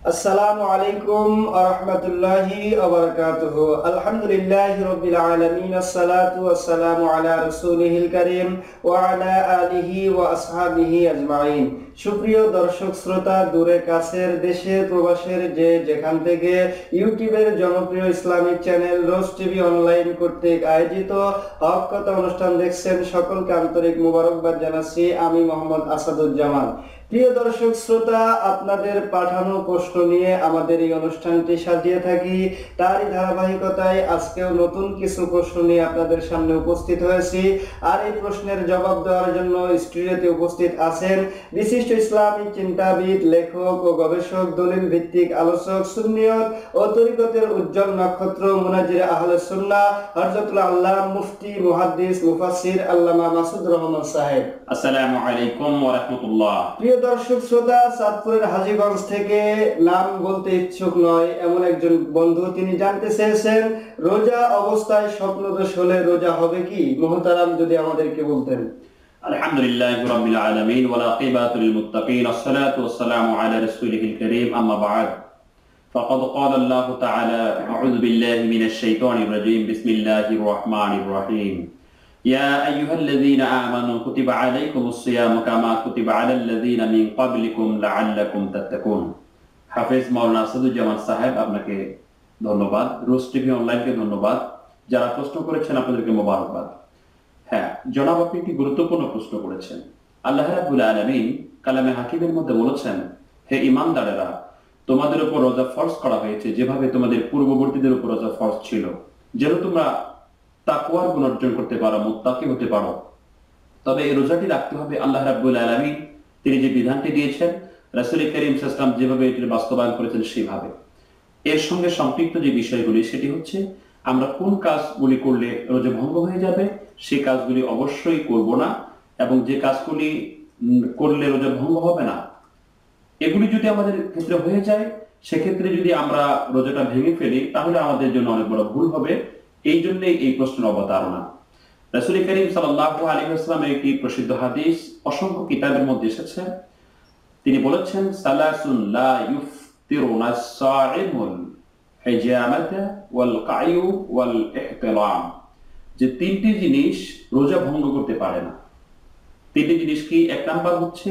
আসসালামু আলাইকুম আসসালাতু আলা ওয়া আলা আলিহি ওয়া আসহাবিহি আজমাইন। সুপ্রিয় দর্শক, শ্রোতা, দূরে, কাছের, দেশে, প্রবাসের যে যেখান থেকে ইউটিউবের জনপ্রিয় ইসলামিক চ্যানেল রোজ টিভি অনলাইন কর্তৃক আয়োজিত হক অনুষ্ঠান দেখছেন সকলকে আন্তরিক মুবারকবাদ জানাচ্ছি। আমি মোহাম্মদ আসাদুজ্জামান। প্রিয় দর্শক শ্রোতা আপনাদের পাঠানো প্রশ্ন নিয়ে আমাদের এই অনুষ্ঠানটি সাজিয়ে থাকি। তারই ধারাবাহিকতায় আজকেও নতুন কিছু প্রশ্ন নিয়ে আপনাদের সামনে উপস্থিত হয়েছি। আর এই প্রশ্নের জবাব দেওয়ার জন্য স্টুডিওতে উপস্থিত আছেন বিশিষ্ট ইসলামী চিন্তাবিদ লেখক ও গবেষক দলিল ভিত্তিক আলোচক সুন্নিয়ত ও তরিকতের উজ্জ্বল নক্ষত্র মুনাজির আহলে সুন্নাহ হযরতুল আল্লাহ মুফতি মুহাদ্দিস মুফাসসির আল্লামা মাসুদ রহমান সাহেব। আসসালামু আলাইকুম ওয়া রাহমাতুল্লাহ। প্রিয় দর্শক শ্রোতা চাঁদপুরের হাজীগঞ্জ থেকে নাম বলতে ইচ্ছুক নয় এমন একজন বন্ধু তিনি জানতে চেয়েছেন রোজা অবস্থায় স্বপ্নদোষ হলে রোজা হবে কি মোহতারাম যদি আমাদেরকে বলতেন আলহামদুলিল্লাহ রাব্বিল আলামিন ওয়া আকিবাতু লিল মুত্তাকিন والصلاه والسلام على رسوله الكريم اما بعد فقد قال الله تعالى اعوذ بالله من الشيطان الرجيم بسم الله الرحمن الرحيم يا ايها الذين امنوا كتب عليكم الصيام كما كتب على الذين من قبلكم لعلكم تتقون হাফেজ মাওলানা আসাদুজ্জামান সাহেব আপনাকে ধন্যবাদ রোজ টিভি অনলাইনকে ধন্যবাদ যারা প্রশ্ন করেছেন আপনাদেরকে মোবারকবাদ হ্যাঁ জনাব আপনি একটি গুরুত্বপূর্ণ প্রশ্ন করেছেন আল্লাহ রাব্বুল আলামিন কালামে হাকিমের মধ্যে বলেছেন হে ইমানদারেরা তোমাদের উপর রোজা ফরজ করা হয়েছে যেভাবে তোমাদের পূর্ববর্তীদের উপর রোজা ফরজ ছিল যেন তোমরা তাকওয়ার গুণ অর্জন করতে পারো, মুত্তাকি হতে পারো। তবে এই রোজাটি রাখতে হবে আল্লাহ রাব্বুল আলামিন। তিনি যে বিধানটি দিয়েছেন, রাসূল করিম সাল্লাল্লাহু যেভাবে এটির বাস্তবায়ন করেছেন সেভাবে। এর সঙ্গে সম্পৃক্ত যে বিষয়গুলি, সেটি হচ্ছে আমরা কোন কাজগুলি করলে রোজা ভঙ্গ হয়ে যাবে সেই কাজগুলি অবশ্যই করব না এবং যে কাজগুলি করলে রোজা ভঙ্গ হবে না। এগুলি যদি আমাদের ক্ষেত্রে হয়ে যায়, সেক্ষেত্রে যদি আমরা রোজাটা ভেঙে ফেলি, তাহলে আমাদের জন্য অনেক বড় ভুল হবে। এই জন্যই এই প্রশ্নের অবতারণা। রাসূল করিম সাল্লাল্লাহু আলাইহি একটি প্রসিদ্ধ হাদিস, অসংখ্য কিতাবের মধ্যে এসেছে। তিনি বলেছেন, সালাসুন লা ইফতিরুনা সাইমুল ওয়াল কায়ু ওয়াল ইহতিলাম। যে তিনটি জিনিস রোজা ভঙ্গ করতে পারে না। তিনটি জিনিস কি? এক নাম্বার হচ্ছে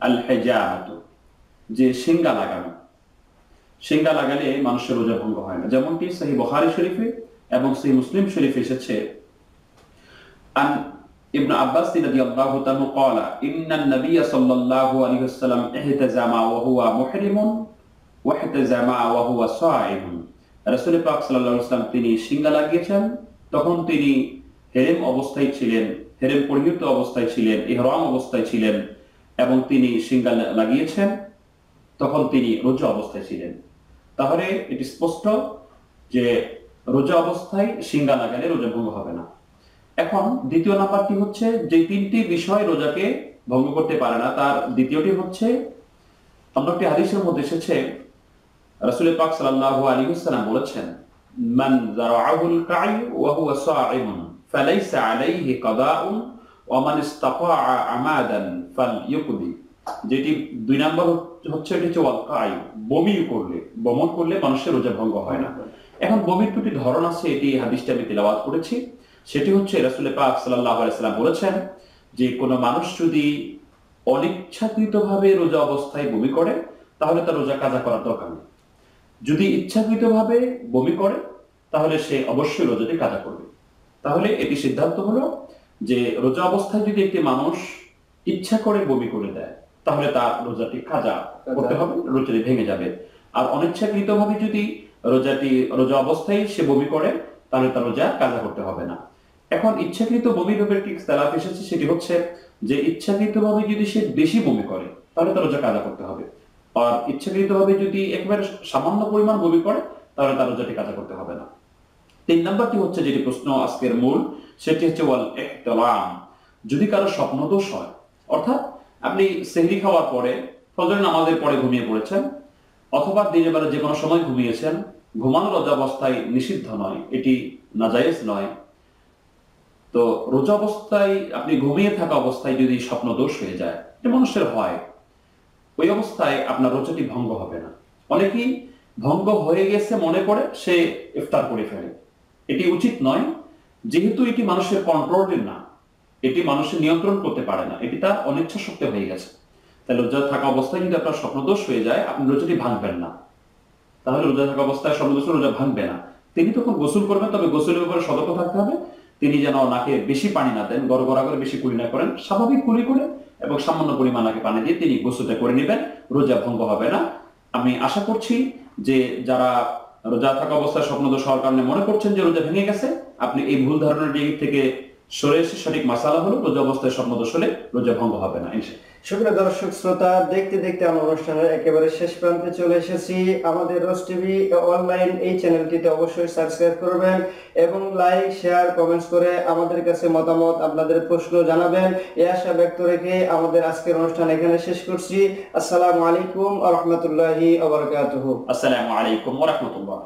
আল হেজামাতু, যে সিঙ্গা লাগানো। সিঙ্গা লাগালে মানুষের রোজা ভঙ্গ হয় না। যেমনটি সহি বহারি শরীফে এবং সহি মুসলিম শরীফে এসেছে আন ابن عباس رضي الله عنه قال إن النبي صلى الله عليه وسلم احتزم وهو محرم واحتزم وهو صائم রাসূল পাক সাল্লাল্লাহু আলাইহি ওয়াসাল্লাম তিনি সিঙ্গা লাগিয়েছেন তখন তিনি হেরেম অবস্থায় ছিলেন হেরেম পরিহিত অবস্থায় ছিলেন ইহরাম অবস্থায় ছিলেন এবং তিনি সিঙ্গা লাগিয়েছেন তখন তিনি রোজা অবস্থায় ছিলেন তাহলে এটি স্পষ্ট যে রোজা অবস্থায় সিঙ্গা লাগালে রোজা ভঙ্গ হবে না। এখন দ্বিতীয় নাম্বারটি হচ্ছে, যে তিনটি বিষয় রোজাকে ভঙ্গ করতে পারে না, তার দ্বিতীয়টি হচ্ছে অন্য একটি হাদিসের মধ্যে এসেছে, রাসূল পাক সাল্লাল্লাহু আলাইহি ওয়াসাল্লাম বলেছেন যেটি দুই নাম্বার হচ্ছে, এটি হচ্ছে ওয়াল কাই, বমি করলে, বমন করলে মানুষের রোজা ভঙ্গ হয় না। এখন বমির দুটি ধরন আছে এটি হাদিসটা আমি তেলাওয়াত করেছি। সেটি হচ্ছে রাসূল পাক সাল্লাল্লাহু আলাইহি সাল্লাম বলেছেন যে কোনো মানুষ যদি অনিচ্ছাকৃতভাবে রোজা অবস্থায় বমি করে তাহলে তার রোজা কাজা করার দরকার নেই। যদি ইচ্ছাকৃতভাবে বমি করে তাহলে সে অবশ্যই রোজাটি কাজা করবে। তাহলে এটি সিদ্ধান্ত হলো যে রোজা অবস্থায় যদি একটি মানুষ ইচ্ছা করে বমি করে দেয় তাহলে তার রোজাটি কাজা করতে হবে রোজাটি ভেঙে যাবে। আর অনিচ্ছাকৃতভাবে যদি রোজাটি রোজা অবস্থায় সে বমি করে, তাহলে তার রোজা কাজা করতে হবে না। এখন ইচ্ছাকৃত বমি রোগের একটি ইখতিলাফ এসেছে, সেটি হচ্ছে যে ইচ্ছাকৃতভাবে যদি সে বেশি বমি করে, তাহলে তার রোজা কাজা করতে হবে। আর ইচ্ছাকৃতভাবে যদি একেবারে সামান্য পরিমাণ বমি করে, তাহলে তার রোজাটি কাজা করতে হবে না। তিন নাম্বারটি হচ্ছে যেটি প্রশ্ন আজকের মূল, সেটি হচ্ছে ওয়াল ইহতিলাম যদি কারও স্বপ্নদোষ হয়, অর্থাৎ আপনি সেহরি খাওয়ার পরে ফজরের নামাজের পরে ঘুমিয়ে পড়েছেন অথবা দিনের বেলা যে কোনো সময় ঘুমিয়েছেন, ঘুমানোর রোজা অবস্থায় নিষিদ্ধ নয়, এটি নাজায়েজ নয়। তো রোজা অবস্থায় আপনি ঘুমিয়ে থাকা অবস্থায় যদি স্বপ্ন দোষ হয়ে যায়, এটা মানুষের হয়, ওই অবস্থায় আপনার রোজাটি ভঙ্গ হবে না। অনেকেই ভঙ্গ হয়ে গেছে মনে করে সে ইফতার করে ফেলে। এটি উচিত নয়, যেহেতু এটি মানুষের কন্ট্রোলের না, এটি মানুষের নিয়ন্ত্রণ করতে পারে না, এটি তার অনিচ্ছা শক্তি হয়ে গেছে। তাই রোজা থাকা অবস্থায় যদি আপনার স্বপ্নদোষ হয়ে যায়, আপনি রোজাটি ভাঙবেন না। তাহলে রোজা থাকা অবস্থায় স্বপ্নদোষ রোজা ভাঙবে না। তিনি তখন গোসল করবেন, তবে গোসলের উপরে সতর্ক থাকতে হবে। তিনি যেন নাকে বেশি পানি না দেন, গড় গড়া করে বেশি কুলি না করেন, স্বাভাবিক কুলি করে এবং সামান্য পরিমাণ নাকে পানি দিয়ে তিনি গোসলটা করে নেবেন। রোজা ভঙ্গ হবে না। আমি আশা করছি যে যারা রোজা থাকা অবস্থায় স্বপ্নদোষ হওয়ার কারণে মনে করছেন যে রোজা ভেঙে গেছে, আপনি এই ভুল ধারণাটি থেকে সরে সঠিক মাসালা হলো রোজা অবস্থায় স্বপ্নদোষ হলে রোজা ভঙ্গ হবে না সুপ্রিয় দর্শক শ্রোতা দেখতে দেখতে আমরা অনুষ্ঠানের একেবারে শেষ প্রান্তে চলে এসেছি। আমাদের রোজ টিভি অনলাইন এই চ্যানেলটিতে অবশ্যই সাবস্ক্রাইব করবেন এবং লাইক শেয়ার কমেন্টস করে আমাদের কাছে মতামত আপনাদের প্রশ্ন জানাবেন। এই আশা ব্যক্ত রেখে আমাদের আজকের অনুষ্ঠান এখানে শেষ করছি। আসসালামু আলাইকুম আ রহমতুল্লাহি আসসালামু আলাইকুম ওয়া রাহমাতুল্লাহ।